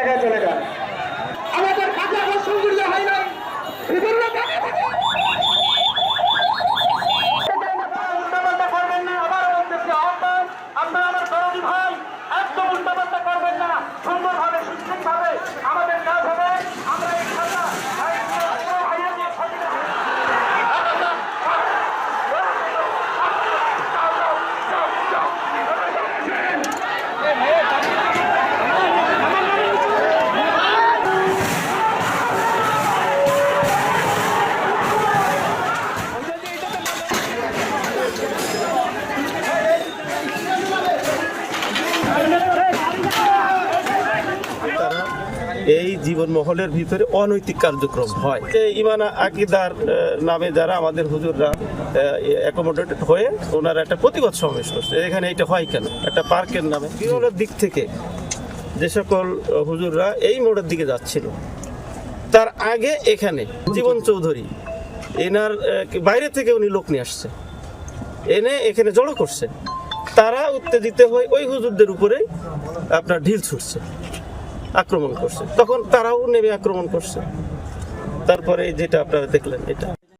আপনাদের নিজ নিজ জায়গায় চলে যান জীবন মহলের ভিতরে অনৈতিক কার্যক্রম হয়। ইমানা আকিদার নামে যারা আমাদের হুজুররা অ্যাকোমোডেটেড হয়ে ওনারা একটা প্রতিবাদ সমাবেশ করছে। এখানে এটা হয় কেন? একটা পার্কের নামে। বিভিন্ন দিক থেকে যে সকল হুজুররা এই মোড়ের দিকে যাচ্ছিল, তার আগে এখানে জীবন চৌধুরী, এনার বাইরে থেকে উনি লোক নিয়ে আসছে, এনে এখানে জড়ো করছে। তারা উত্তেজিত হয়ে ওই হুজুরদের উপরে আপনার ঢিল ছুটছে আক্রমণ করছে। তখন তারাও নেমে আক্রমণ করছে। তারপরে যেটা আপনারা দেখলেন এটা।